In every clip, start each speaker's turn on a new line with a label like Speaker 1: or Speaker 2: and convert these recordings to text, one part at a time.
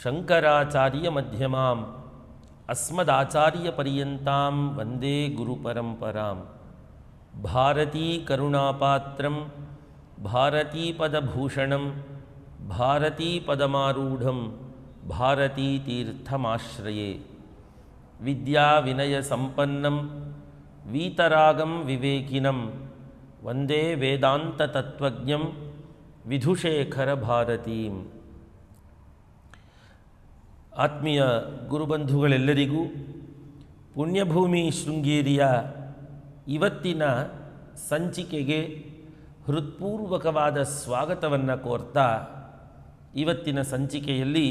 Speaker 1: शंकराचार्य मध्यमा शङ्कराचार्यमध्यमाम् अस्मदाचार्यपर्यन्तां वंदे गुरुपरम्परां भारतीकरुणापात्रं भारतीपदभूषणं भारतीपदमारूढं भारतीतीर्थमाश्रये। विद्याविनयसम्पन्नं वीतरागं विवेकिनं वंदे विधुशेखर विधुशेखरभारतीम्। ಆತ್ಮೀಯ ಗುರುಬಂಧುಗಳೆಲ್ಲರಿಗೂ ಪುಣ್ಯಭೂಮಿ ಶೃಂಗೇರಿಯ ಇವತ್ತಿನ ಸಂಚಿಕೆಗೆ ಹೃತ್ಪೂರ್ವಕವಾದ ಸ್ವಾಗತವನ್ನು ಕೋರ್ತಾ ಇವತ್ತಿನ ಸಂಚಿಕೆಯಲ್ಲಿ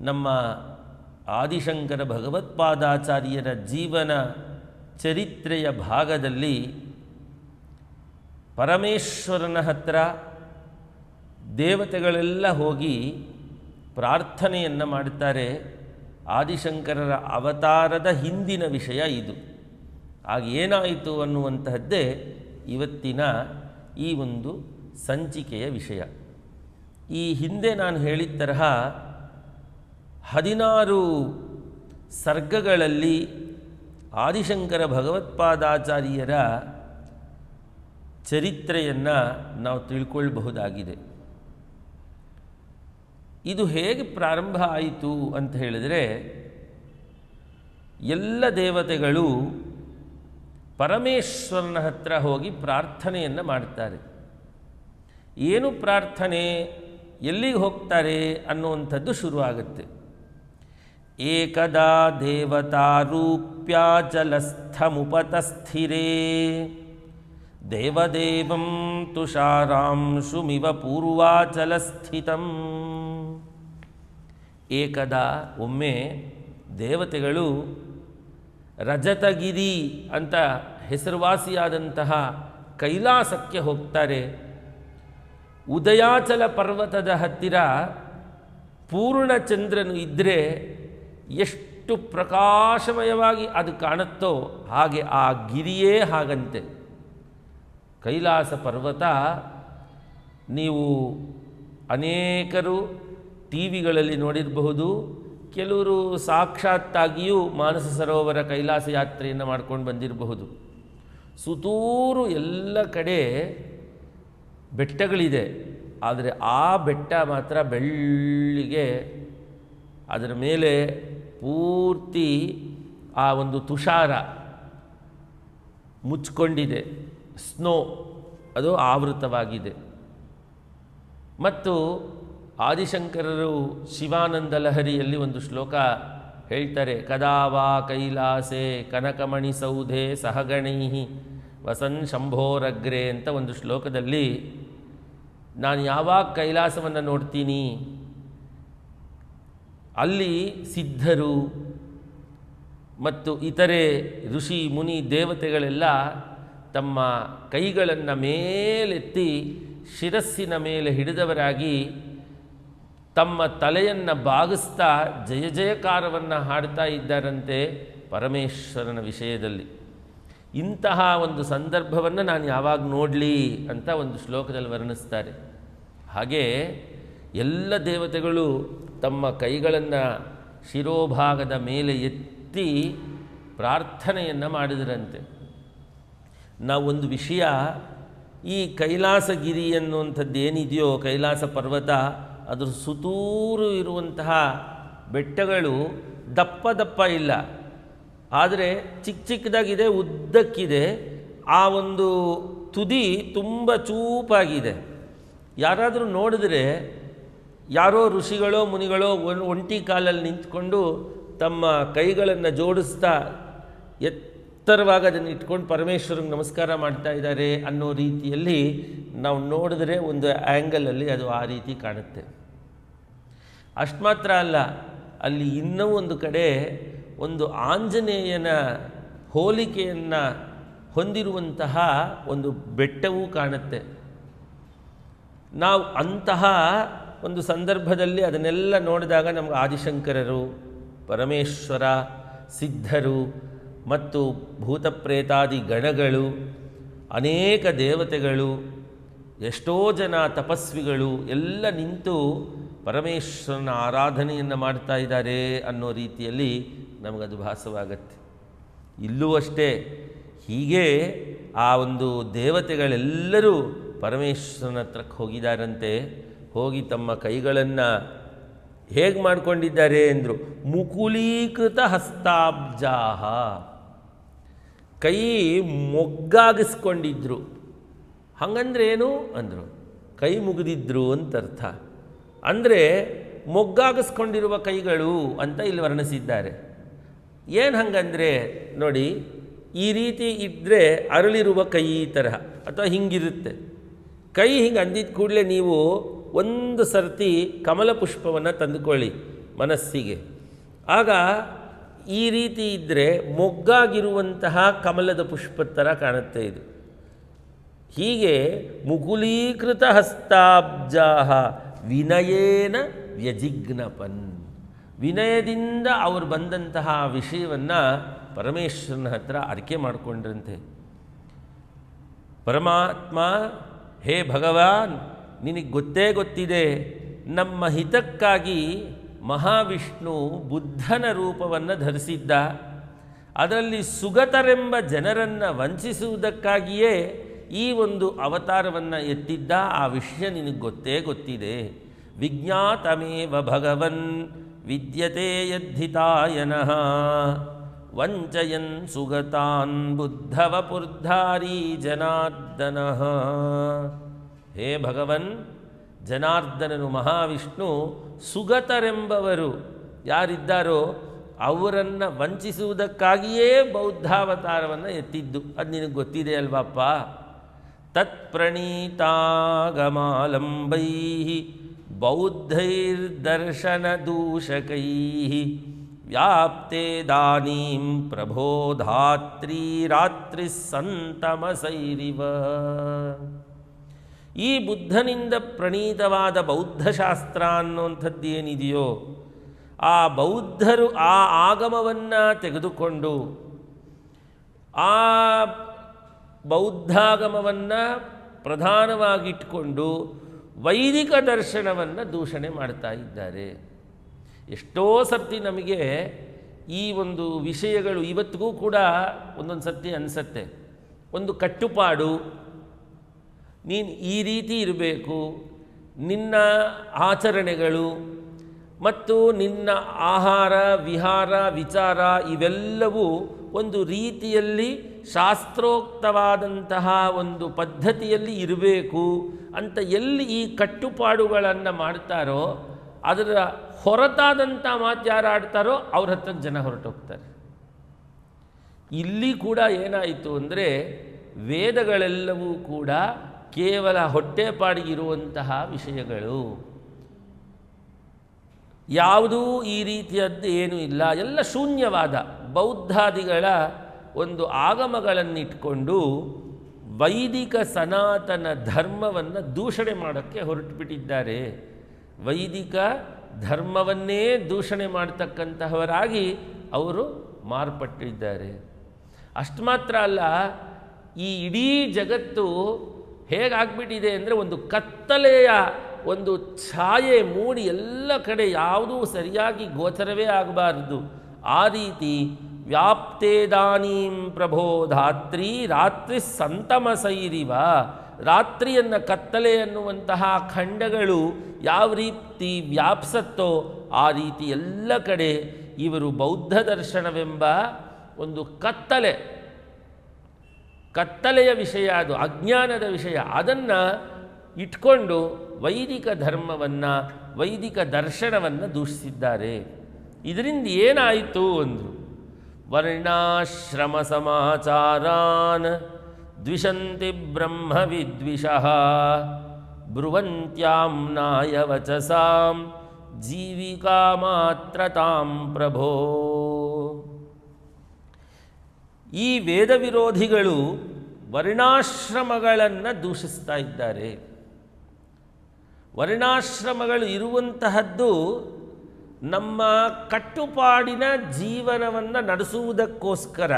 Speaker 1: ನಮ್ಮ ಆದಿಶಂಕರ ಭಗವತ್ಪಾದಾಚಾರ್ಯರ ಜೀವನ ಚರಿತ್ರೆಯ ಭಾಗದಲ್ಲಿ ಪರಮೇಶ್ವರನ ಹತ್ರ ದೇವತೆಗಳೆಲ್ಲ ಹೋಗಿ ಪ್ರಾರ್ಥನೆಯನ್ನು ಮಾಡುತ್ತಾರೆ ಆದಿಶಂಕರರ ಅವತಾರದ ಹಿಂದಿನ ವಿಷಯ ಇದು. ಆಗ ಏನಾಯಿತು ಅನ್ನುವಂತಹದ್ದೇ ಇವತ್ತಿನ ಈ ಒಂದು ಸಂಚಿಕೆಯ ವಿಷಯ. ಈ ಹಿಂದೆ ನಾನು ಹೇಳಿದ ತರಹ ಹದಿನಾರು ಸರ್ಗಗಳಲ್ಲಿ ಆದಿಶಂಕರ ಭಗವತ್ಪಾದಾಚಾರ್ಯರ ಚರಿತ್ರೆಯನ್ನು ನಾವು ತಿಳ್ಕೊಳ್ಬಹುದಾಗಿದೆ. ಇದು ಹೇಗೆ ಪ್ರಾರಂಭ ಆಯಿತು ಅಂತ ಹೇಳಿದರೆ, ಎಲ್ಲ ದೇವತೆಗಳು ಪರಮೇಶ್ವರನ ಹತ್ರ ಹೋಗಿ ಪ್ರಾರ್ಥನೆಯನ್ನು ಮಾಡ್ತಾರೆ. ಏನು ಪ್ರಾರ್ಥನೆ? ಎಲ್ಲಿಗೆ ಹೋಗ್ತಾರೆ ಅನ್ನುವಂಥದ್ದು ಶುರುವಾಗುತ್ತೆ. ಏಕದಾ ದೇವತಾರೂಪ್ಯಾಚಲಸ್ಥಮುಪತಸ್ಥಿರೇ ದೇವದೇವಂ ತುಷಾರಾಂಶುಮಿವ ಪೂರ್ವಾಚಲಸ್ಥಿತಂ. ಏಕದ ಒಮ್ಮೆ ದೇವತೆಗಳು ರಜತಗಿರಿ ಅಂತ ಹೆಸರುವಾಸಿಯಾದಂತಹ ಕೈಲಾಸಕ್ಕೆ ಹೋಗ್ತಾರೆ. ಉದಯಾಚಲ ಪರ್ವತದ ಹತ್ತಿರ ಪೂರ್ಣಚಂದ್ರನು ಇದ್ದರೆ ಎಷ್ಟು ಪ್ರಕಾಶಮಯವಾಗಿ ಅದು ಕಾಣುತ್ತೋ ಹಾಗೆ ಆ ಗಿರಿಯೇ ಹಾಗಂತೆ. ಕೈಲಾಸ ಪರ್ವತ, ನೀವು ಅನೇಕರು ಟಿ ವಿಗಳಲ್ಲಿ ನೋಡಿರಬಹುದು. ಕೆಲವರು ಸಾಕ್ಷಾತ್ತಾಗಿಯೂ ಮಾನಸ ಸರೋವರ ಕೈಲಾಸ ಯಾತ್ರೆಯನ್ನು ಮಾಡ್ಕೊಂಡು ಬಂದಿರಬಹುದು. ಸುತೂರು ಎಲ್ಲ ಕಡೆ ಬೆಟ್ಟಗಳಿದೆ. ಆದರೆ ಆ ಬೆಟ್ಟ ಮಾತ್ರ ಬೆಳ್ಳಿಗೆ ಅದರ ಮೇಲೆ ಪೂರ್ತಿ ಆ ಒಂದು ತುಷಾರ ಮುಚ್ಕೊಂಡಿದೆ. ಸ್ನೋ ಅದು ಆವೃತವಾಗಿದೆ. ಮತ್ತು ಆದಿಶಂಕರರು ಶಿವಾನಂದ ಲಹರಿಯಲ್ಲಿ ಒಂದು ಶ್ಲೋಕ ಹೇಳ್ತಾರೆ, ಕದಾವಾ ಕೈಲಾಸೆ ಕನಕಮಣಿ ಸೌಧೆ ಸಹಗಣೈ ವಸನ್ ಶಂಭೋರಗ್ರೆ ಅಂತ ಒಂದು ಶ್ಲೋಕದಲ್ಲಿ, ನಾನು ಯಾವಾಗ ಕೈಲಾಸವನ್ನು ನೋಡ್ತೀನಿ? ಅಲ್ಲಿ ಸಿದ್ಧರು ಮತ್ತು ಇತರೆ ಋಷಿ, ಮುನಿ, ದೇವತೆಗಳೆಲ್ಲ ತಮ್ಮ ಕೈಗಳನ್ನು ಮೇಲೆತ್ತಿ ಶಿರಸ್ಸಿನ ಮೇಲೆ ಹಿಡಿದವರಾಗಿ ತಮ್ಮ ತಲೆಯನ್ನು ಬಾಗಿಸ್ತಾ ಜಯ ಜಯಕಾರವನ್ನು ಹಾಡ್ತಾ ಇದ್ದಾರಂತೆ ಪರಮೇಶ್ವರನ ವಿಷಯದಲ್ಲಿ. ಇಂತಹ ಒಂದು ಸಂದರ್ಭವನ್ನು ನಾನು ಯಾವಾಗ ನೋಡಲಿ ಅಂತ ಒಂದು ಶ್ಲೋಕದಲ್ಲಿ ವರ್ಣಿಸ್ತಾರೆ. ಹಾಗೆ ಎಲ್ಲ ದೇವತೆಗಳು ತಮ್ಮ ಕೈಗಳನ್ನು ಶಿರೋಭಾಗದ ಮೇಲೆ ಎತ್ತಿ ಪ್ರಾರ್ಥನೆಯನ್ನು ಮಾಡಿದರಂತೆ. ನಾವು ಒಂದು ವಿಷಯ, ಈ ಕೈಲಾಸಗಿರಿ ಅನ್ನುವಂಥದ್ದು ಏನಿದೆಯೋ ಕೈಲಾಸ ಪರ್ವತ ಅದ್ರ ಸುತೂರು ಇರುವಂತಹ ಬೆಟ್ಟಗಳು ದಪ್ಪ ದಪ್ಪ ಇಲ್ಲ. ಆದರೆ ಚಿಕ್ಕ ಚಿಕ್ಕದಾಗಿದೆ ಉದ್ದಕ್ಕಿದೆ. ಆ ಒಂದು ತುದಿ ತುಂಬ ಚೂಪಾಗಿದೆ. ಯಾರಾದರೂ ನೋಡಿದ್ರೆ ಯಾರೋ ಋಷಿಗಳೋ ಮುನಿಗಳೋ ಒನ್- ಒಂಟಿ ಕಾಲಲ್ಲಿ ನಿಂತ್ಕೊಂಡು ತಮ್ಮ ಕೈಗಳನ್ನು ಜೋಡಿಸ್ತಾ ಎತ್ತರವಾಗಿ ಅದನ್ನು ಇಟ್ಕೊಂಡು ಪರಮೇಶ್ವರಂಗೆ ನಮಸ್ಕಾರ ಮಾಡ್ತಾ ಇದ್ದಾರೆ ಅನ್ನೋ ರೀತಿಯಲ್ಲಿ ನಾವು ನೋಡಿದ್ರೆ ಒಂದು ಆ್ಯಂಗಲಲ್ಲಿ ಅದು ಆ ರೀತಿ ಕಾಣುತ್ತೆ. ಅಷ್ಟು ಮಾತ್ರ ಅಲ್ಲ, ಅಲ್ಲಿ ಇನ್ನೂ ಒಂದು ಕಡೆ ಒಂದು ಆಂಜನೇಯನ ಹೋಲಿಕೆಯನ್ನು ಹೊಂದಿರುವಂತಹ ಒಂದು ಬೆಟ್ಟವೂ ಕಾಣುತ್ತೆ. ನಾವು ಅಂತಹ ಒಂದು ಸಂದರ್ಭದಲ್ಲಿ ಅದನ್ನೆಲ್ಲ ನೋಡಿದಾಗ ನಮಗೆ ಆದಿಶಂಕರರು, ಪರಮೇಶ್ವರ, ಸಿದ್ಧರು ಮತ್ತು ಭೂತಪ್ರೇತಾದಿ ಗಣಗಳು, ಅನೇಕ ದೇವತೆಗಳು, ಎಷ್ಟೋ ಜನ ತಪಸ್ವಿಗಳು ಎಲ್ಲ ನಿಂತು ಪರಮೇಶ್ವರನ ಆರಾಧನೆಯನ್ನು ಮಾಡ್ತಾ ಇದ್ದಾರೆ ಅನ್ನೋ ರೀತಿಯಲ್ಲಿ ನಮಗದು ಭಾಸವಾಗತ್ತೆ. ಇಲ್ಲೂ ಅಷ್ಟೇ, ಹೀಗೆ ಆ ಒಂದು ದೇವತೆಗಳೆಲ್ಲರೂ ಪರಮೇಶ್ವರನ ಹತ್ರಕ್ಕೆ ಹೋಗಿದ್ದಾರಂತೆ ಹೋಗಿ ತಮ್ಮ ಕೈಗಳನ್ನು ಹೇಗೆ ಮಾಡಿಕೊಂಡಿದ್ದಾರೆ ಅಂದರು ಮುಕುಲೀಕೃತ ಹಸ್ತಾಬ್ಜಾಹ. ಕೈ ಮೊಗ್ಗಾಗಿಸ್ಕೊಂಡಿದ್ರು. ಹಂಗಂದ್ರೆ ಏನು ಅಂದರು, ಕೈ ಮುಗಿದಿದ್ರು ಅಂತ ಅರ್ಥ. ಅಂದರೆ ಮೊಗ್ಗಾಗಿಸ್ಕೊಂಡಿರುವ ಕೈಗಳು ಅಂತ ಇಲ್ಲಿ ವರ್ಣಿಸಿದ್ದಾರೆ. ಏನು ಹಂಗಂದರೆ ನೋಡಿ, ಈ ರೀತಿ ಇದ್ದರೆ ಅರಳಿರುವ ಕೈ ಈ ತರಹ, ಅಥವಾ ಹಿಂಗಿರುತ್ತೆ. ಕೈ ಹಿಂಗೆ ಅಂದಿದ ಕೂಡಲೇ ನೀವು ಒಂದು ಸರ್ತಿ ಕಮಲ ಪುಷ್ಪವನ್ನು ತಂದುಕೊಳ್ಳಿ ಮನಸ್ಸಿಗೆ. ಆಗ ಈ ರೀತಿ ಇದ್ದರೆ ಮೊಗ್ಗಾಗಿರುವಂತಹ ಕಮಲದ ಪುಷ್ಪ ಥರ ಕಾಣುತ್ತೆ ಇದು. ಹೀಗೆ ಮುಗುಲೀಕೃತ ಹಸ್ತಾಬ್ಜಾಹ ವಿನಯೇನ ವ್ಯಜಿಗ್ನಪನ್ ವಿನಯದಿಂದ ಅವರು ಬಂದಂತಹ ವಿಷಯವನ್ನು ಪರಮೇಶ್ವರನ ಹತ್ರ ಅರಿಕೆ ಮಾಡಿಕೊಂಡ್ರಂತೆ. ಪರಮಾತ್ಮ, ಹೇ ಭಗವಾನ್, ನಿನಗೆ ಗೊತ್ತೇ ಗೊತ್ತಿದೆ, ನಮ್ಮ ಹಿತಕ್ಕಾಗಿ ಮಹಾವಿಷ್ಣು ಬುದ್ಧನ ರೂಪವನ್ನು ಧರಿಸಿದ್ದ. ಅದರಲ್ಲಿ ಸುಗತರೆಂಬ ಜನರನ್ನು ವಂಚಿಸುವುದಕ್ಕಾಗಿಯೇ ಈ ಒಂದು ಅವತಾರವನ್ನು ಎತ್ತಿದ್ದ ಆ ವಿಷಯ ನಿನಗೆ ಗೊತ್ತೇ ಗೊತ್ತಿದೆ. ವಿಜ್ಞಾತಮೇವ ಭಗವನ್ ವಿದ್ಯತೆ ಯದ್ಧಿತಾಯನಃ. ವಂಚಯನ್ ಸುಗತಾನ್ ಬುದ್ಧವಪುರ್ಧಾರಿ ಜನಾರ್ದನಃ. ಹೇ ಭಗವನ್, ಜನಾರ್ದನನು ಮಹಾವಿಷ್ಣು ಸುಗತರೆಂಬವರು ಯಾರಿದ್ದಾರೋ ಅವರನ್ನು ವಂಚಿಸುವುದಕ್ಕಾಗಿಯೇ ಬೌದ್ಧಾವತಾರವನ್ನು ಎತ್ತಿದ್ದು. ಅದು ನಿನಗೆ ಗೊತ್ತಿದೆ ಅಲ್ವಪ್ಪ? ತತ್ಪ್ರಣೀತಾಗಮಾಲಂಬೈ ಬೌದ್ಧೈರ್ದರ್ಶನದೂಷಕೈ ವ್ಯಾಪ್ತೇದಾನೀಂ ಪ್ರಬೋಧಾತ್ರಿ ರಾತ್ರಿ ಸಂತಮಸೈರಿವ ಈ ಬುದ್ಧನಿಂದ ಪ್ರಣೀತವಾದ ಬೌದ್ಧಶಾಸ್ತ್ರ ಅನ್ನುವಂಥದ್ದೇನಿದೆಯೋ, ಆ ಬೌದ್ಧರು ಆ ಆಗಮವನ್ನು ತೆಗೆದುಕೊಂಡು, ಆ ಬೌದ್ಧಾಗಮವನ್ನು ಪ್ರಧಾನವಾಗಿಟ್ಕೊಂಡು ವೈದಿಕ ದರ್ಶನವನ್ನು ದೂಷಣೆ ಮಾಡ್ತಾ ಇದ್ದಾರೆ. ಎಷ್ಟೋ ಸರ್ತಿ ನಮಗೆ ಈ ಒಂದು ವಿಷಯಗಳು ಇವತ್ತಿಗೂ ಕೂಡ ಒಂದೊಂದು ಸರ್ತಿ ಅನಿಸತ್ತೆ. ಒಂದು ಕಟ್ಟುಪಾಡು, ನೀನು ಈ ರೀತಿ ಇರಬೇಕು, ನಿನ್ನ ಆಚರಣೆಗಳು ಮತ್ತು ನಿನ್ನ ಆಹಾರ, ವಿಹಾರ, ವಿಚಾರ ಇವೆಲ್ಲವೂ ಒಂದು ರೀತಿಯಲ್ಲಿ ಶಾಸ್ತ್ರೋಕ್ತವಾದಂತಹ ಒಂದು ಪದ್ಧತಿಯಲ್ಲಿ ಇರಬೇಕು ಅಂತ ಎಲ್ಲಿ ಈ ಕಟ್ಟುಪಾಡುಗಳನ್ನು ಮಾಡ್ತಾರೋ, ಅದರ ಹೊರತಾದಂಥ ಮಾತು ಯಾರು ಆಡ್ತಾರೋ ಅವ್ರ ಹತ್ರ ಜನ ಹೊರಟೋಗ್ತಾರೆ. ಇಲ್ಲಿ ಕೂಡ ಏನಾಯಿತು ಅಂದರೆ ವೇದಗಳೆಲ್ಲವೂ ಕೂಡ ಕೇವಲ ಹೊಟ್ಟೆಪಾಡಿಗಿರುವಂತಹ ವಿಷಯಗಳು. ಯಾವುದೂ ಈ ರೀತಿಯದ್ದು ಏನೂ ಇಲ್ಲ. ಎಲ್ಲ ಶೂನ್ಯವಾದ ಬೌದ್ಧಾದಿಗಳ ಒಂದು ಆಗಮಗಳನ್ನಿಟ್ಕೊಂಡು ವೈದಿಕ ಸನಾತನ ಧರ್ಮವನ್ನು ದೂಷಣೆ ಮಾಡೋಕ್ಕೆ ಹೊರಟುಬಿಟ್ಟಿದ್ದಾರೆ. ವೈದಿಕ ಧರ್ಮವನ್ನೇ ದೂಷಣೆ ಮಾಡ್ತಕ್ಕಂತಹವರಾಗಿ ಅವರು ಮಾರ್ಪಟ್ಟಿದ್ದಾರೆ. ಅಷ್ಟು ಮಾತ್ರ ಅಲ್ಲ, ಈ ಇಡೀ ಜಗತ್ತು ಹೇಗಾಗ್ಬಿಟ್ಟಿದೆ ಅಂದರೆ ಒಂದು ಕತ್ತಲೆಯ ಒಂದು ಛಾಯೆ ಮೂಡಿ ಎಲ್ಲ ಕಡೆ ಯಾವುದೂ ಸರಿಯಾಗಿ ಗೋಚರವೇ ಆಗಬಾರದು. ಆ ರೀತಿ ವ್ಯಾಪ್ತೇದಾನೀಂ ಪ್ರಬೋಧಾತ್ರಿ ರಾತ್ರಿ ಸಂತಮಸೈರಿವ. ರಾತ್ರಿಯನ್ನು ಕತ್ತಲೆ ಅನ್ನುವಂತಹ ಖಂಡಗಳು ಯಾವ ರೀತಿ ವ್ಯಾಪ್ಸತ್ತೋ ಆ ರೀತಿ ಎಲ್ಲ ಕಡೆ ಇವರು ಬೌದ್ಧ ದರ್ಶನವೆಂಬ ಒಂದು ಕತ್ತಲೆ. ಕತ್ತಲೆಯ ವಿಷಯ ಅದು, ಅಜ್ಞಾನದ ವಿಷಯ. ಅದನ್ನು ಇಟ್ಕೊಂಡು ವೈದಿಕ ಧರ್ಮವನ್ನು, ವೈದಿಕ ದರ್ಶನವನ್ನು ದೂಷಿಸಿದ್ದಾರೆ. ಇದರಿಂದ ಏನಾಯಿತು ಅಂದರು ವರ್ಣಾಶ್ರಮ ಸಮಾಚಾರಾನ್ ದ್ವಿಷಂತಿ ಬ್ರಹ್ಮ ವಿದ್ವಿಷಃ ಬ್ರುವಂತ್ಯಾಂ ನಾಯ ವಚಸಾಂ ಜೀವಿಕಾ ಮಾತ್ರ ತಾಂ ಪ್ರಭೋ. ಈ ವೇದ ವಿರೋಧಿಗಳು ವರ್ಣಾಶ್ರಮಗಳನ್ನು ದೂಷಿಸ್ತಾ ಇದ್ದಾರೆ. ವರ್ಣಾಶ್ರಮಗಳು ಇರುವಂತಹದ್ದು ನಮ್ಮ ಕಟ್ಟುಪಾಡಿನ ಜೀವನವನ್ನು ನಡೆಸುವುದಕ್ಕೋಸ್ಕರ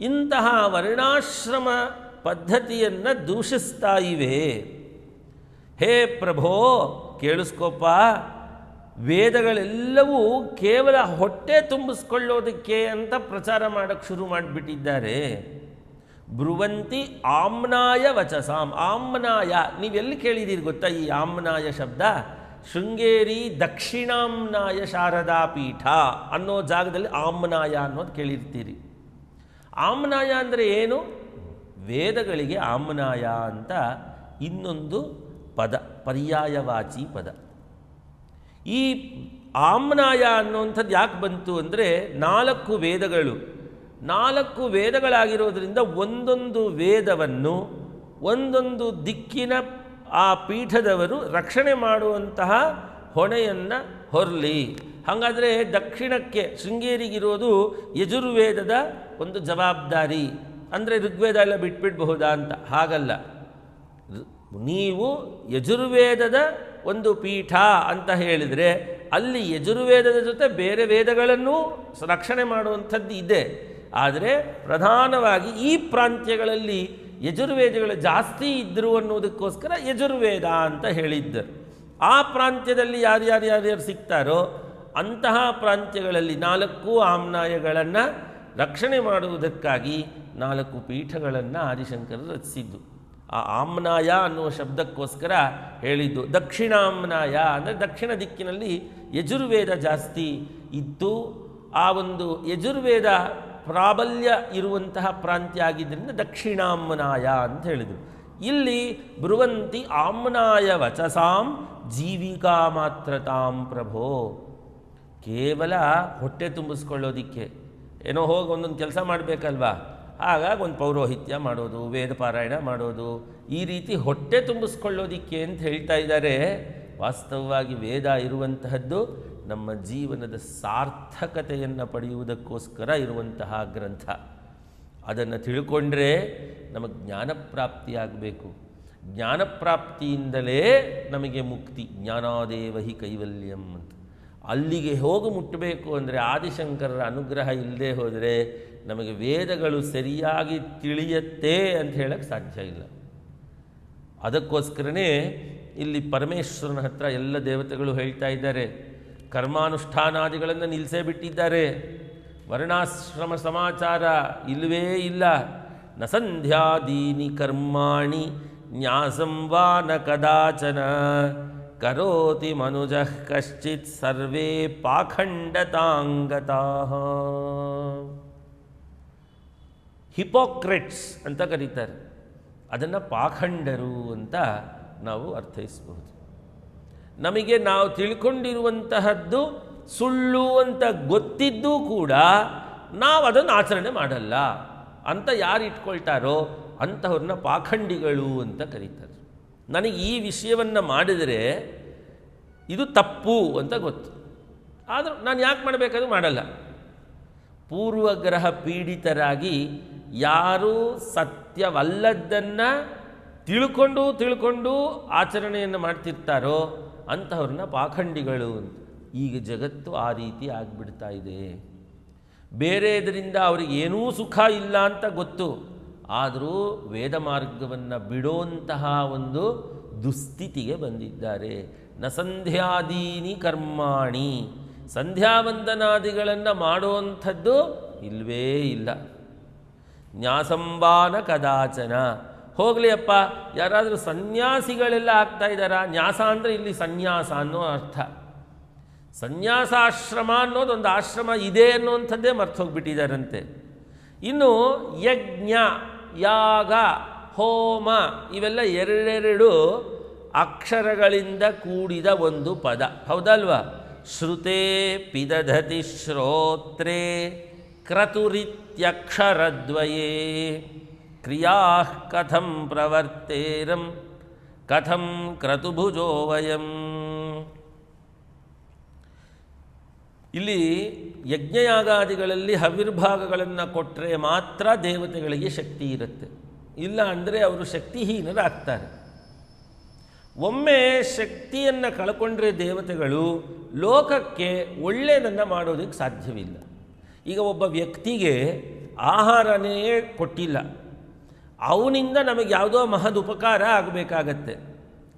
Speaker 1: ಇಂತಹ ವರ್ಣಾಶ್ರಮ ಪದ್ಧತಿಯನ್ನು ದೂಷಿಸ್ತಾ ಇವೆ. ಹೇ ಪ್ರಭೋ, ಕೇಳಿಸ್ಕೋಪ, ವೇದಗಳೆಲ್ಲವೂ ಕೇವಲ ಹೊಟ್ಟೆ ತುಂಬಿಸ್ಕೊಳ್ಳೋದಕ್ಕೆ ಅಂತ ಪ್ರಚಾರ ಮಾಡೋಕ್ಕೆ ಶುರು ಮಾಡಿಬಿಟ್ಟಿದ್ದಾರೆ. ಬ್ರುವಂತಿ ಆಮ್ನಾಯ ವಚಸಾಂ, ಆಮ್ನಾಯ, ನೀವೆಲ್ಲಿ ಕೇಳಿದ್ದೀರಿ ಗೊತ್ತಾ ಈ ಆಮ್ನಾಯ ಶಬ್ದ? ಶೃಂಗೇರಿ ದಕ್ಷಿಣಾಮ್ನಾಯ ಶಾರದಾ ಪೀಠ ಅನ್ನೋ ಜಾಗದಲ್ಲಿ ಆಮ್ನಾಯ ಅನ್ನೋದು ಕೇಳಿರ್ತೀರಿ. ಆಮ್ನಾಯ ಅಂದರೆ ಏನು? ವೇದಗಳಿಗೆ ಆಮ್ನಾಯ ಅಂತ ಇನ್ನೊಂದು ಪದ, ಪರ್ಯಾಯವಾಚಿ ಪದ. ಈ ಆಮ್ನಾಯ ಅನ್ನುವಂಥದ್ದು ಯಾಕೆ ಬಂತು ಅಂದರೆ ನಾಲ್ಕು ವೇದಗಳು. ನಾಲ್ಕು ವೇದಗಳಾಗಿರೋದ್ರಿಂದ ಒಂದೊಂದು ವೇದವನ್ನು ಒಂದೊಂದು ದಿಕ್ಕಿನ ಆ ಪೀಠದವರು ರಕ್ಷಣೆ ಮಾಡುವಂತಹ ಹೊಣೆಯನ್ನು ಹೊರಲಿ. ಹಾಗಾದರೆ ದಕ್ಷಿಣಕ್ಕೆ ಶೃಂಗೇರಿಗಿರೋದು ಯಜುರ್ವೇದದ ಒಂದು ಜವಾಬ್ದಾರಿ. ಅಂದರೆ ಋಗ್ವೇದ ಎಲ್ಲ ಬಿಟ್ಬಿಡಬಹುದಾ ಅಂತ? ಹಾಗಲ್ಲ. ನೀವು ಯಜುರ್ವೇದದ ಒಂದು ಪೀಠ ಅಂತ ಹೇಳಿದರೆ ಅಲ್ಲಿ ಯಜುರ್ವೇದದ ಜೊತೆ ಬೇರೆ ವೇದಗಳನ್ನು ರಕ್ಷಣೆ ಮಾಡುವಂಥದ್ದು ಇದೆ. ಆದರೆ ಪ್ರಧಾನವಾಗಿ ಈ ಪ್ರಾಂತ್ಯಗಳಲ್ಲಿ ಯಜುರ್ವೇದಗಳು ಜಾಸ್ತಿ ಇದ್ದರು ಅನ್ನೋದಕ್ಕೋಸ್ಕರ ಯಜುರ್ವೇದ ಅಂತ ಹೇಳಿದ್ದರು. ಆ ಪ್ರಾಂತ್ಯದಲ್ಲಿ ಯಾರ್ಯಾರು ಯಾರ್ಯಾರು ಸಿಗ್ತಾರೋ ಅಂತಹ ಪ್ರಾಂತ್ಯಗಳಲ್ಲಿ ನಾಲ್ಕು ಆಮ್ನಾಯಗಳನ್ನು ರಕ್ಷಣೆ ಮಾಡುವುದಕ್ಕಾಗಿ ನಾಲ್ಕು ಪೀಠಗಳನ್ನು ಆದಿಶಂಕರರು ರಚಿಸಿದ್ದು. ಆ ಆಮ್ನಾಯ ಅನ್ನುವ ಶಬ್ದಕ್ಕೋಸ್ಕರ ಹೇಳಿದ್ದು. ದಕ್ಷಿಣಾಮ್ನಾಯ ಅಂದರೆ ದಕ್ಷಿಣ ದಿಕ್ಕಿನಲ್ಲಿ ಯಜುರ್ವೇದ ಜಾಸ್ತಿ ಇತ್ತು. ಆ ಒಂದು ಯಜುರ್ವೇದ ಪ್ರಾಬಲ್ಯ ಇರುವಂತಹ ಪ್ರಾಂತ್ಯ ಆಗಿದ್ದರಿಂದ ದಕ್ಷಿಣಾಮ್ನಾಯ ಅಂತ ಹೇಳಿದರು. ಇಲ್ಲಿ ಬ್ರುವಂತಿ ಆಮ್ನಾಯ ವಚಸಾಂ ಜೀವಿಕಾ ಮಾತ್ರ ತಾಂ ಪ್ರಭೋ. ಕೇವಲ ಹೊಟ್ಟೆ ತುಂಬಿಸ್ಕೊಳ್ಳೋದಿಕ್ಕೆ. ಏನೋ ಹೋಗಿ ಒಂದೊಂದು ಕೆಲಸ ಮಾಡಬೇಕಲ್ವಾ? ಹಾಗಾಗಿ ಒಂದು ಪೌರೋಹಿತ್ಯ ಮಾಡೋದು, ವೇದ ಪಾರಾಯಣ ಮಾಡೋದು, ಈ ರೀತಿ ಹೊಟ್ಟೆ ತುಂಬಿಸ್ಕೊಳ್ಳೋದಿಕ್ಕೆ ಅಂತ ಹೇಳ್ತಾ ಇದ್ದಾರೆ. ವಾಸ್ತವವಾಗಿ ವೇದ ಇರುವಂತಹದ್ದು ನಮ್ಮ ಜೀವನದ ಸಾರ್ಥಕತೆಯನ್ನು ಪಡೆಯುವುದಕ್ಕೋಸ್ಕರ ಇರುವಂತಹ ಗ್ರಂಥ. ಅದನ್ನು ತಿಳ್ಕೊಂಡ್ರೆ ನಮಗೆ ಜ್ಞಾನಪ್ರಾಪ್ತಿಯಾಗಬೇಕು. ಜ್ಞಾನಪ್ರಾಪ್ತಿಯಿಂದಲೇ ನಮಗೆ ಮುಕ್ತಿ ಜ್ಞಾನಾದೇವಹಿ ಕೈವಲ್ಯಂ ಅಂತ. ಅಲ್ಲಿಗೆ ಹೋಗಿ ಮುಟ್ಟಬೇಕು ಅಂದರೆ ಆದಿಶಂಕರರ ಅನುಗ್ರಹ ಇಲ್ಲದೆ ಹೋದರೆ ನಮಗೆ ವೇದಗಳು ಸರಿಯಾಗಿ ತಿಳಿಯತ್ತೆ ಅಂತ ಹೇಳಕ್ಕೆ ಸಾಧ್ಯ ಇಲ್ಲ. ಅದಕ್ಕೋಸ್ಕರನೇ ಇಲ್ಲಿ ಪರಮೇಶ್ವರನ ಹತ್ರ ಎಲ್ಲ ದೇವತೆಗಳು ಹೇಳ್ತಾ ಇದ್ದಾರೆ. ಕರ್ಮಾನುಷ್ಠಾನಾದಿಗಳನ್ನು ನಿಲ್ಲಿಸೇ ಬಿಟ್ಟಿದ್ದಾರೆ. ವರ್ಣಾಶ್ರಮ ಸಮಾಚಾರ ಇಲ್ಲವೇ ಇಲ್ಲ. ನ ಸಂಧ್ಯಾದೀನಿ ಕರ್ಮಾಣಿ ನ್ಯಾಸಂ ವಾ ನ ಕದಾಚನ ಕರೋತಿ ಮನುಜ ಕಶ್ಚಿತ್ ಸರ್ವೇ ಪಾಖಂಡತಾಂಗತಾ. ಹಿಪೋಕ್ರೆಟ್ಸ್ ಅಂತ ಕರೀತಾರೆ. ಅದನ್ನು ಪಾಖಂಡರು ಅಂತ ನಾವು ಅರ್ಥೈಸಬಹುದು. ನಮಗೆ ನಾವು ತಿಳ್ಕೊಂಡಿರುವಂತಹದ್ದು, ಸುಳ್ಳು ಅಂತ ಗೊತ್ತಿದ್ದೂ ಕೂಡ ನಾವು ಅದನ್ನು ಆಚರಣೆ ಮಾಡಲ್ಲ. ಅಂತ ಯಾರು ಇಟ್ಕೊಳ್ತಾರೋ ಅಂಥವ್ರನ್ನ ಪಾಖಂಡಿಗಳು ಅಂತ ಕರೀತಾರೆ. ನನಗೆ ಈ ವಿಷಯವನ್ನು ಮಾಡಿದರೆ ಇದು ತಪ್ಪು ಅಂತ ಗೊತ್ತು. ಆದರೂ ನಾನು ಯಾಕೆ ಮಾಡಬೇಕಾದ್ರೂ ಮಾಡಲ್ಲ. ಪೂರ್ವಗ್ರಹ ಪೀಡಿತರಾಗಿ ಯಾರೂ ಸತ್ಯವಲ್ಲದ್ದನ್ನು ತಿಳ್ಕೊಂಡು ತಿಳ್ಕೊಂಡು ಆಚರಣೆಯನ್ನು ಮಾಡ್ತಿರ್ತಾರೋ ಅಂತವ್ರನ್ನ ಪಾಖಂಡಿಗಳು ಈಗ ಜಗತ್ತು ಆ ರೀತಿ ಆಗಿಬಿಡ್ತಾ ಇದೆ. ಬೇರೆದರಿಂದ ಅವ್ರಿಗೆ ಏನೂ ಸುಖ ಇಲ್ಲ ಅಂತ ಗೊತ್ತು. ಆದರೂ ವೇದ ಮಾರ್ಗವನ್ನು ಬಿಡೋಂತಹ ಒಂದು ದುಸ್ಥಿತಿಗೆ ಬಂದಿದ್ದಾರೆ. ನ ಸಂಧ್ಯಾದೀನಿ ಕರ್ಮಾಣಿ. ಸಂಧ್ಯಾವಂದನಾದಿಗಳನ್ನು ಮಾಡುವಂಥದ್ದು ಇಲ್ಲವೇ ಇಲ್ಲ. ನ್ಯಾಸಂಬಾನ ಕದಾಚನ. ಹೋಗಲಿ ಅಪ್ಪ, ಯಾರಾದರೂ ಸನ್ಯಾಸಿಗಳೆಲ್ಲ ಆಗ್ತಾ ಇದ್ದಾರಾ? ನ್ಯಾಸ ಅಂದರೆ ಇಲ್ಲಿ ಸನ್ಯಾಸ ಅನ್ನೋ ಅರ್ಥ. ಸನ್ಯಾಸಾಶ್ರಮ ಅನ್ನೋದೊಂದು ಆಶ್ರಮ ಇದೆ ಅನ್ನುವಂಥದ್ದೇ ಮರ್ತು ಹೋಗ್ಬಿಟ್ಟಿದ್ದಾರಂತೆ ಇನ್ನು ಯಜ್ಞ, ಯಾಗ, ಹೋಮ ಇವೆಲ್ಲ ಎರಡೆರಡು ಅಕ್ಷರಗಳಿಂದ ಕೂಡಿದ ಒಂದು ಪದ. ಹೌದಲ್ವಾ? ಶ್ರುತೇ ಪಿದಧತಿ ಶ್ರೋತ್ರೇ ಕ್ರತುರಿತ್ಯಕ್ಷರದ್ವಯೇ. ಕ್ರಿಯಾ ಕಥಂ ಪ್ರವರ್ತೇರಂ ಕಥಂ ಕ್ರತುಭುಜೋ ವಯಂ ಇಲ್ಲಿ ಯಜ್ಞಯಾಗಾದಿಗಳಲ್ಲಿ ಹವಿರ್ಭಾಗಗಳನ್ನು ಕೊಟ್ಟರೆ ಮಾತ್ರ ದೇವತೆಗಳಿಗೆ ಶಕ್ತಿ ಇರುತ್ತೆ. ಇಲ್ಲ ಅಂದರೆ ಅವರು ಶಕ್ತಿಹೀನರಾಗ್ತಾರೆ. ಒಮ್ಮೆ ಶಕ್ತಿಯನ್ನು ಕಳ್ಕೊಂಡ್ರೆ ದೇವತೆಗಳು ಲೋಕಕ್ಕೆ ಒಳ್ಳೆಯದನ್ನು ಮಾಡೋದಕ್ಕೆ ಸಾಧ್ಯವಿಲ್ಲ. ಈಗ ಒಬ್ಬ ವ್ಯಕ್ತಿಗೆ ಆಹಾರನೇ ಕೊಟ್ಟಿಲ್ಲ. ಅವನಿಂದ ನಮಗೆ ಯಾವುದೋ ಮಹದ್ ಉಪಕಾರ ಆಗಬೇಕಾಗತ್ತೆ.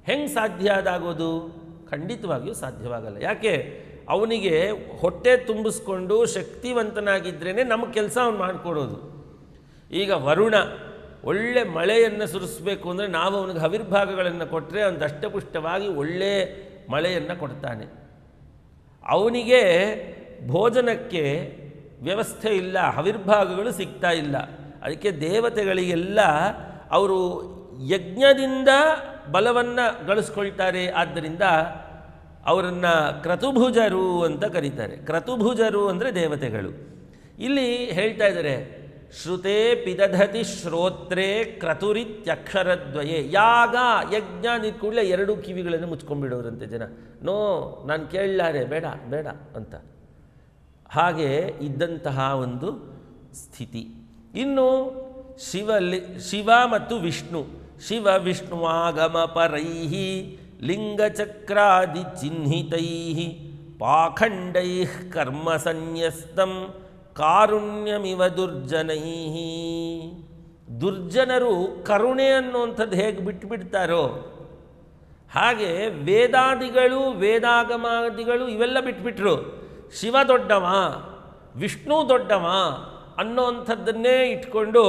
Speaker 1: ಹೆಂಗೆ ಸಾಧ್ಯ ಅದಾಗೋದು? ಖಂಡಿತವಾಗಿಯೂ ಸಾಧ್ಯವಾಗಲ್ಲ. ಯಾಕೆ? ಅವನಿಗೆ ಹೊಟ್ಟೆ ತುಂಬಿಸ್ಕೊಂಡು ಶಕ್ತಿವಂತನಾಗಿದ್ರೇ ನಮ್ಮ ಕೆಲಸ ಅವನು ಮಾಡಿಕೊಡೋದು. ಈಗ ವರುಣ ಒಳ್ಳೆ ಮಳೆಯನ್ನು ಸುರಿಸ್ಬೇಕು ಅಂದರೆ ನಾವು ಅವನಿಗೆ ಹವಿರ್ಭಾಗಗಳನ್ನು ಕೊಟ್ಟರೆ ಅವನು ದಷ್ಟಪುಷ್ಟವಾಗಿ ಒಳ್ಳೆ ಮಳೆಯನ್ನು ಕೊಡ್ತಾನೆ. ಅವನಿಗೆ ಭೋಜನಕ್ಕೆ ವ್ಯವಸ್ಥೆ ಇಲ್ಲ, ಹವಿರ್ಭಾಗಗಳು ಸಿಗ್ತಾ ಇಲ್ಲ. ಅದಕ್ಕೆ ದೇವತೆಗಳಿಗೆಲ್ಲ ಅವರು ಯಜ್ಞದಿಂದ ಬಲವನ್ನು ಗಳಿಸ್ಕೊಳ್ತಾರೆ. ಆದ್ದರಿಂದ ಅವರನ್ನು ಕ್ರತುಭುಜರು ಅಂತ ಕರೀತಾರೆ. ಕ್ರತುಭುಜರು ಅಂದರೆ ದೇವತೆಗಳು. ಇಲ್ಲಿ ಹೇಳ್ತಾ ಇದ್ದಾರೆ, ಶ್ರುತೆ ಪಿದಧತಿ ಶ್ರೋತ್ರೇ ಕ್ರತುರಿತ್ಯಕ್ಷರದ್ವಯೇ. ಯಾಗ, ಯಜ್ಞ ಕೂಡಲೇ ಎರಡು ಕಿವಿಗಳನ್ನು ಮುಚ್ಕೊಂಡ್ಬಿಡೋರಂತೆ ಜನ. ನೋ, ನಾನು ಕೇಳಲಾರೆ, ಬೇಡ ಬೇಡ ಅಂತ. ಹಾಗೆ ಇದ್ದಂತಹ ಒಂದು ಸ್ಥಿತಿ. ಇನ್ನು ಶಿವಲಿ, ಶಿವ ಮತ್ತು ವಿಷ್ಣು. ಶಿವ ವಿಷ್ಣುವಾಗಮ ಪರೈ ಲಿಂಗಚಕ್ರಾದಿ ಚಿಹ್ನಿತೈ ಪಾಖಂಡೈ ಕರ್ಮ ಸಂನ್ಯಸ್ತಂ, ಕಾರುಣ್ಯಮಿವ ದುರ್ಜನೈ ದುರ್ಜನರು ಕರುಣೆ ಅನ್ನುವಂಥದ್ದು ಹೇಗೆ ಬಿಟ್ಟುಬಿಡ್ತಾರೋ ಹಾಗೆ ವೇದಾದಿಗಳು, ವೇದಾಗಮಾದಿಗಳು ಇವೆಲ್ಲ ಬಿಟ್ಬಿಟ್ರು. ಶಿವ ದೊಡ್ಡವ, ವಿಷ್ಣು ದೊಡ್ಡವ ಅನ್ನೋವಂಥದ್ದನ್ನೇ ಇಟ್ಕೊಂಡು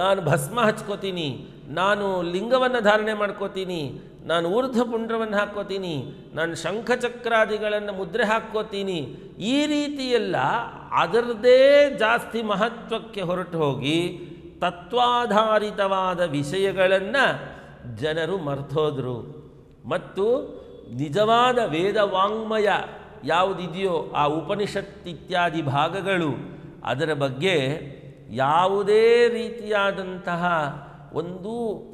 Speaker 1: ನಾನು ಭಸ್ಮ ಹಚ್ಕೋತೀನಿ, ನಾನು ಲಿಂಗವನ್ನು ಧಾರಣೆ ಮಾಡ್ಕೋತೀನಿ, ನಾನು ಊರ್ಧ್ವ ಪುಂಡ್ರವನ್ನು ಹಾಕ್ಕೋತೀನಿ, ನಾನು ಶಂಖಚಕ್ರಾದಿಗಳನ್ನು ಮುದ್ರೆ ಹಾಕ್ಕೋತೀನಿ, ಈ ರೀತಿಯೆಲ್ಲ ಅದರದೇ ಜಾಸ್ತಿ ಮಹತ್ವಕ್ಕೆ ಹೊರಟು ಹೋಗಿ ತತ್ವಾಧಾರಿತವಾದ ವಿಷಯಗಳನ್ನು ಜನರು ಮರ್ತೋದ್ರು ಮತ್ತು ನಿಜವಾದ ವೇದ ವಾಂಗ್ಮಯ ಯಾವುದಿದೆಯೋ ಆ ಉಪನಿಷತ್ ಇತ್ಯಾದಿ ಭಾಗಗಳು ಅದರ ಬಗ್ಗೆ ಯಾವುದೇ ರೀತಿಯಾದಂತಹ ಒಂದು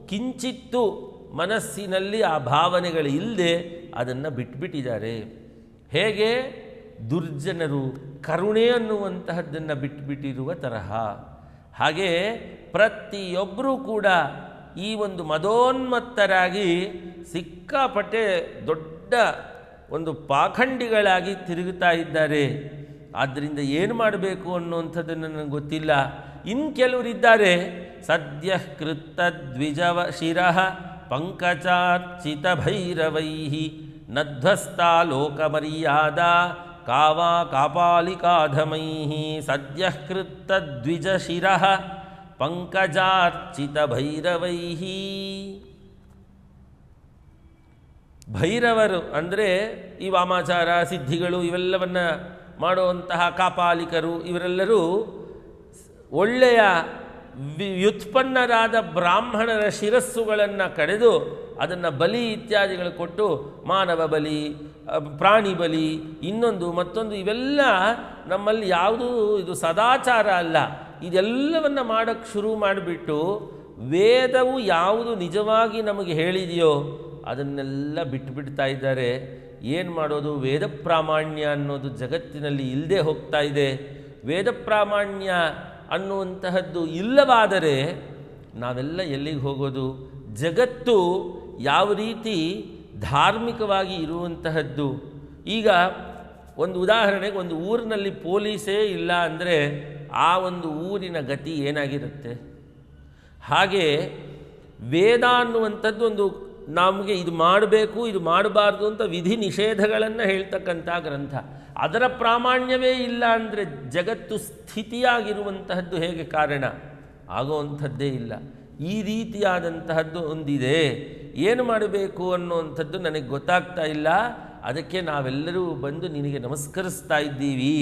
Speaker 1: ಕಿಂಚಿತ್ತು ಮನಸ್ಸಿನಲ್ಲಿ ಆ ಭಾವನೆಗಳು ಇಲ್ಲದೆ ಅದನ್ನು ಬಿಟ್ಬಿಟ್ಟಿದ್ದಾರೆ. ಹೇಗೆ? ದುರ್ಜನರು ಕರುಣೆ ಅನ್ನುವಂತಹದ್ದನ್ನು ಬಿಟ್ಬಿಟ್ಟಿರುವ ತರಹ. ಹಾಗೆ ಪ್ರತಿಯೊಬ್ಬರೂ ಕೂಡ ಈ ಒಂದು ಮದೋನ್ಮತ್ತರಾಗಿ ಸಿಕ್ಕಾಪಟ್ಟೆ ದೊಡ್ಡ ಒಂದು ಪಾಖಂಡಿಗಳಾಗಿ ತಿರುಗುತ್ತಾ ಇದ್ದಾರೆ. ಆದ್ದರಿಂದ ಏನು ಮಾಡಬೇಕು ಅನ್ನುವಂಥದ್ದು ನನಗೆ ಗೊತ್ತಿಲ್ಲ. ಇನ್ನು ಕೆಲವರಿದ್ದಾರೆ ಸದ್ಯ ಕೃತ ದ್ವಿಜವ ಶಿರಃ ಪಂಕಚಾರ್ಚಿತ ಭೈರವೈ ನಧ್ವಸ್ತ ಲೋಕಮರ್ಯಾದ ಕಾವಾ ಕಾಪಾಲಿಕಾಧಮೈ ಸದ್ಯ ಕೃತ ದ್ವಿಜ ಶಿರಃ ಪಂಕಜಾರ್ಚಿತ ಭೈರವೈ ಭೈರವರು ಅಂದರೆ ಈ ವಾಮಾಚಾರ, ಸಿದ್ಧಿಗಳು ಇವೆಲ್ಲವನ್ನು ಮಾಡುವಂತಹ ಕಾಪಾಲಿಕರು ಇವರೆಲ್ಲರೂ ಒಳ್ಳೆಯ ವ್ಯುತ್ಪನ್ನರಾದ ಬ್ರಾಹ್ಮಣರ ಶಿರಸ್ಸುಗಳನ್ನು ಕಡೆದು ಅದನ್ನು ಬಲಿ ಇತ್ಯಾದಿಗಳು ಕೊಟ್ಟು ಮಾನವ ಬಲಿ ಪ್ರಾಣಿ ಬಲಿ, ಇನ್ನೊಂದು ಮತ್ತೊಂದು ಇವೆಲ್ಲ ನಮ್ಮಲ್ಲಿ ಯಾವುದೂ ಇದು ಸದಾಚಾರ ಅಲ್ಲ. ಇದೆಲ್ಲವನ್ನು ಮಾಡೋಕ್ಕೆ ಶುರು ಮಾಡಿಬಿಟ್ಟು ವೇದವು ಯಾವುದು ನಿಜವಾಗಿ ನಮಗೆ ಹೇಳಿದೆಯೋ ಅದನ್ನೆಲ್ಲ ಬಿಟ್ಟುಬಿಡ್ತಾ ಇದ್ದಾರೆ. ಏನು ಮಾಡೋದು? ವೇದ ಪ್ರಾಮಾಣ್ಯ ಅನ್ನೋದು ಜಗತ್ತಿನಲ್ಲಿ ಇಲ್ಲದೆ ಹೋಗ್ತಾ ಇದೆ. ವೇದ ಪ್ರಾಮಾಣ್ಯ ಅನ್ನುವಂತಹದ್ದು ಇಲ್ಲವಾದರೆ ನಾವೆಲ್ಲ ಎಲ್ಲಿಗೆ ಹೋಗೋದು? ಜಗತ್ತು ಯಾವ ರೀತಿ ಧಾರ್ಮಿಕವಾಗಿ ಇರುವಂತಹದ್ದು? ಈಗ ಒಂದು ಉದಾಹರಣೆಗೆ ಒಂದು ಊರಿನಲ್ಲಿ ಪೊಲೀಸೇ ಇಲ್ಲ ಅಂದರೆ ಆ ಒಂದು ಊರಿನ ಗತಿ ಏನಾಗಿರುತ್ತೆ? ಹಾಗೆ ವೇದ ಅನ್ನುವಂಥದ್ದು ಒಂದು ನಮಗೆ ಇದು ಮಾಡಬೇಕು, ಇದು ಮಾಡಬಾರ್ದು ಅಂತ ವಿಧಿ ನಿಷೇಧಗಳನ್ನು ಹೇಳ್ತಕ್ಕಂಥ ಗ್ರಂಥ. ಅದರ ಪ್ರಾಮಾಣ್ಯವೇ ಇಲ್ಲ ಅಂದರೆ ಜಗತ್ತು ಸ್ಥಿತಿಯಾಗಿರುವಂತಹದ್ದು ಹೇಗೆ ಕಾರಣ? ಆಗುವಂಥದ್ದೇ ಇಲ್ಲ. ಈ ರೀತಿಯಾದಂತಹದ್ದು ಒಂದಿದೆ. ಏನು ಮಾಡಬೇಕು ಅನ್ನುವಂಥದ್ದು ನನಗೆ ಗೊತ್ತಾಗ್ತಾ ಇಲ್ಲ. ಅದಕ್ಕೆ ನಾವೆಲ್ಲರೂ ಬಂದು ನಿನಗೆ ನಮಸ್ಕರಿಸ್ತಾ ಇದ್ದೀವಿ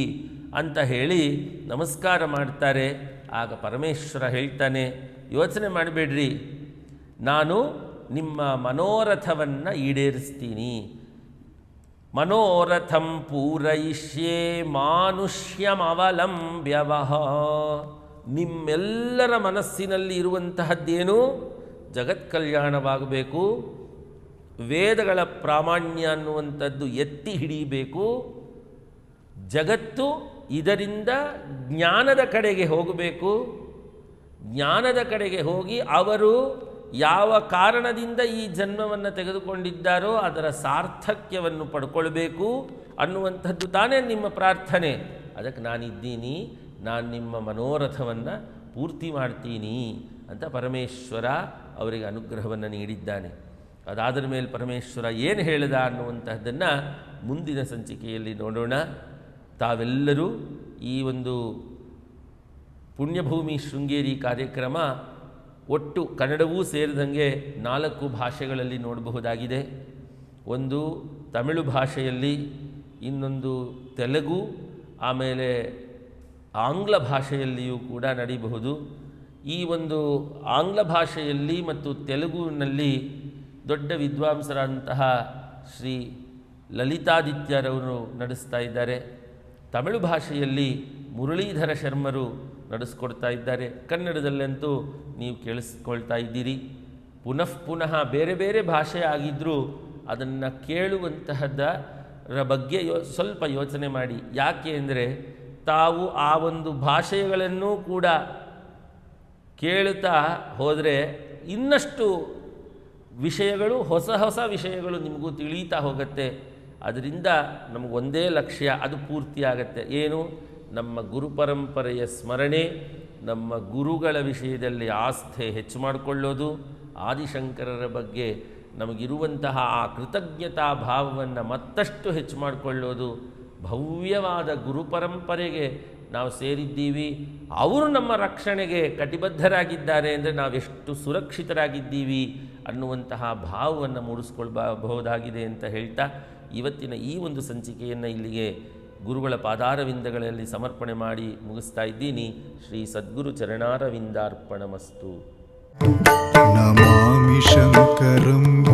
Speaker 1: ಅಂತ ಹೇಳಿ ನಮಸ್ಕಾರ ಮಾಡ್ತಾರೆ. ಆಗ ಪರಮೇಶ್ವರ ಹೇಳ್ತಾನೆ, ಯೋಚನೆ ಮಾಡಬೇಡ್ರಿ. ನಾನು ನಿಮ್ಮ ಮನೋರಥವನ್ನು ಈಡೇರಿಸ್ತೀನಿ. ಮನೋರಥಂ ಪೂರಯಿಷ್ಯೇ ಮಾನುಷ್ಯಮವಲಂಬ್ಯವಹ ನಿಮ್ಮೆಲ್ಲರ ಮನಸ್ಸಿನಲ್ಲಿ ಇರುವಂತಹದ್ದೇನು? ಜಗತ್ಕಲ್ಯಾಣವಾಗಬೇಕು. ವೇದಗಳ ಪ್ರಾಮಾಣ್ಯ ಅನ್ನುವಂಥದ್ದು ಎತ್ತಿ ಹಿಡಿಯಬೇಕು. ಜಗತ್ತು ಇದರಿಂದ ಜ್ಞಾನದ ಕಡೆಗೆ ಹೋಗಬೇಕು. ಜ್ಞಾನದ ಕಡೆಗೆ ಹೋಗಿ ಅವರು ಯಾವ ಕಾರಣದಿಂದ ಈ ಜನ್ಮವನ್ನು ತೆಗೆದುಕೊಂಡಿದ್ದಾರೋ ಅದರ ಸಾರ್ಥಕ್ಯವನ್ನು ಪಡ್ಕೊಳ್ಬೇಕು ಅನ್ನುವಂಥದ್ದು ತಾನೇ ನಿಮ್ಮ ಪ್ರಾರ್ಥನೆ. ಅದಕ್ಕೆ ನಾನಿದ್ದೀನಿ, ನಾನು ನಿಮ್ಮ ಮನೋರಥವನ್ನು ಪೂರ್ತಿ ಮಾಡ್ತೀನಿ ಅಂತ ಪರಮೇಶ್ವರ ಅವರಿಗೆ ಅನುಗ್ರಹವನ್ನು ನೀಡಿದ್ದಾನೆ. ಅದಾದ ಮೇಲೆ ಪರಮೇಶ್ವರ ಏನು ಹೇಳಿದ ಅನ್ನುವಂತಹದ್ದನ್ನು ಮುಂದಿನ ಸಂಚಿಕೆಯಲ್ಲಿ ನೋಡೋಣ. ತಾವೆಲ್ಲರೂ ಈ ಒಂದು ಪುಣ್ಯಭೂಮಿ ಶೃಂಗೇರಿ ಕಾರ್ಯಕ್ರಮ ಒಟ್ಟು ಕನ್ನಡವೂ ಸೇರಿದಂಗೆ ನಾಲ್ಕು ಭಾಷೆಗಳಲ್ಲಿ ನೋಡಬಹುದಾಗಿದೆ. ಒಂದು ತಮಿಳು ಭಾಷೆಯಲ್ಲಿ, ಇನ್ನೊಂದು ತೆಲುಗು, ಆಮೇಲೆ ಆಂಗ್ಲ ಭಾಷೆಯಲ್ಲಿಯೂ ಕೂಡ ನಡೀಬಹುದು. ಈ ಒಂದು ಆಂಗ್ಲ ಭಾಷೆಯಲ್ಲಿ ಮತ್ತು ತೆಲುಗುನಲ್ಲಿ ದೊಡ್ಡ ವಿದ್ವಾಂಸರಾದಂತಹ ಶ್ರೀ ಲಲಿತಾದಿತ್ಯರವರು ನಡೆಸ್ತಾ ಇದ್ದಾರೆ. ತಮಿಳು ಭಾಷೆಯಲ್ಲಿ ಮುರಳೀಧರ ಶರ್ಮರು ನಡೆಸ್ಕೊಡ್ತಾ ಇದ್ದಾರೆ. ಕನ್ನಡದಲ್ಲಂತೂ ನೀವು ಕೇಳಿಸ್ಕೊಳ್ತಾ ಇದ್ದೀರಿ. ಪುನಃ ಪುನಃ ಬೇರೆ ಬೇರೆ ಭಾಷೆ ಆಗಿದ್ದರೂ ಅದನ್ನು ಕೇಳುವಂತಹದ್ದರ ಬಗ್ಗೆ ಯೋ, ಸ್ವಲ್ಪ ಯೋಚನೆ ಮಾಡಿ. ಯಾಕೆ ಅಂದರೆ ತಾವು ಆ ಒಂದು ಭಾಷೆಗಳನ್ನೂ ಕೂಡ ಕೇಳುತ್ತಾ ಹೋದರೆ ಇನ್ನಷ್ಟು ವಿಷಯಗಳು, ಹೊಸ ಹೊಸ ವಿಷಯಗಳು ನಿಮಗೂ ತಿಳಿಯುತ್ತಾ ಹೋಗುತ್ತೆ. ಅದರಿಂದ ನಮಗೊಂದೇ ಲಕ್ಷ್ಯ, ಅದು ಪೂರ್ತಿಯಾಗತ್ತೆ ಏನು? ನಮ್ಮ ಗುರು ಪರಂಪರೆಯ ಸ್ಮರಣೆ, ನಮ್ಮ ಗುರುಗಳ ವಿಷಯದಲ್ಲಿ ಆಸ್ಥೆ ಹೆಚ್ಚು ಮಾಡಿಕೊಳ್ಳೋದು, ಆದಿಶಂಕರರ ಬಗ್ಗೆ ನಮಗಿರುವಂತಹ ಆ ಕೃತಜ್ಞತಾ ಭಾವವನ್ನು ಮತ್ತಷ್ಟು ಹೆಚ್ಚು ಮಾಡಿಕೊಳ್ಳೋದು, ಭವ್ಯವಾದ ಗುರು ಪರಂಪರೆಗೆ ನಾವು ಸೇರಿದ್ದೀವಿ. ಅವರು ನಮ್ಮ ರಕ್ಷಣೆಗೆ ಕಟಿಬದ್ಧರಾಗಿದ್ದಾರೆ ಅಂದರೆ ನಾವೆಷ್ಟು ಸುರಕ್ಷಿತರಾಗಿದ್ದೀವಿ ಅನ್ನುವಂತಹ ಭಾವವನ್ನು ಮೂಡಿಸ್ಕೊಳ್ಬಹುದಾಗಿದೆ ಅಂತ ಹೇಳ್ತಾ ಇವತ್ತಿನ ಈ ಒಂದು ಸಂಚಿಕೆಯನ್ನು ಇಲ್ಲಿಗೆ ಗುರುಗಳ ಪಾದಾರವಿಂದಗಳಲ್ಲಿ ಸಮರ್ಪಣೆ ಮಾಡಿ ಮುಗಿಸ್ತಾ ಇದ್ದೀನಿ. ಶ್ರೀ ಸದ್ಗುರು ಚರಣಾರವಿಂದಾರ್ಪಣಮಸ್ತು.
Speaker 2: ನಮಾಮಿ ಶಂಕರಂ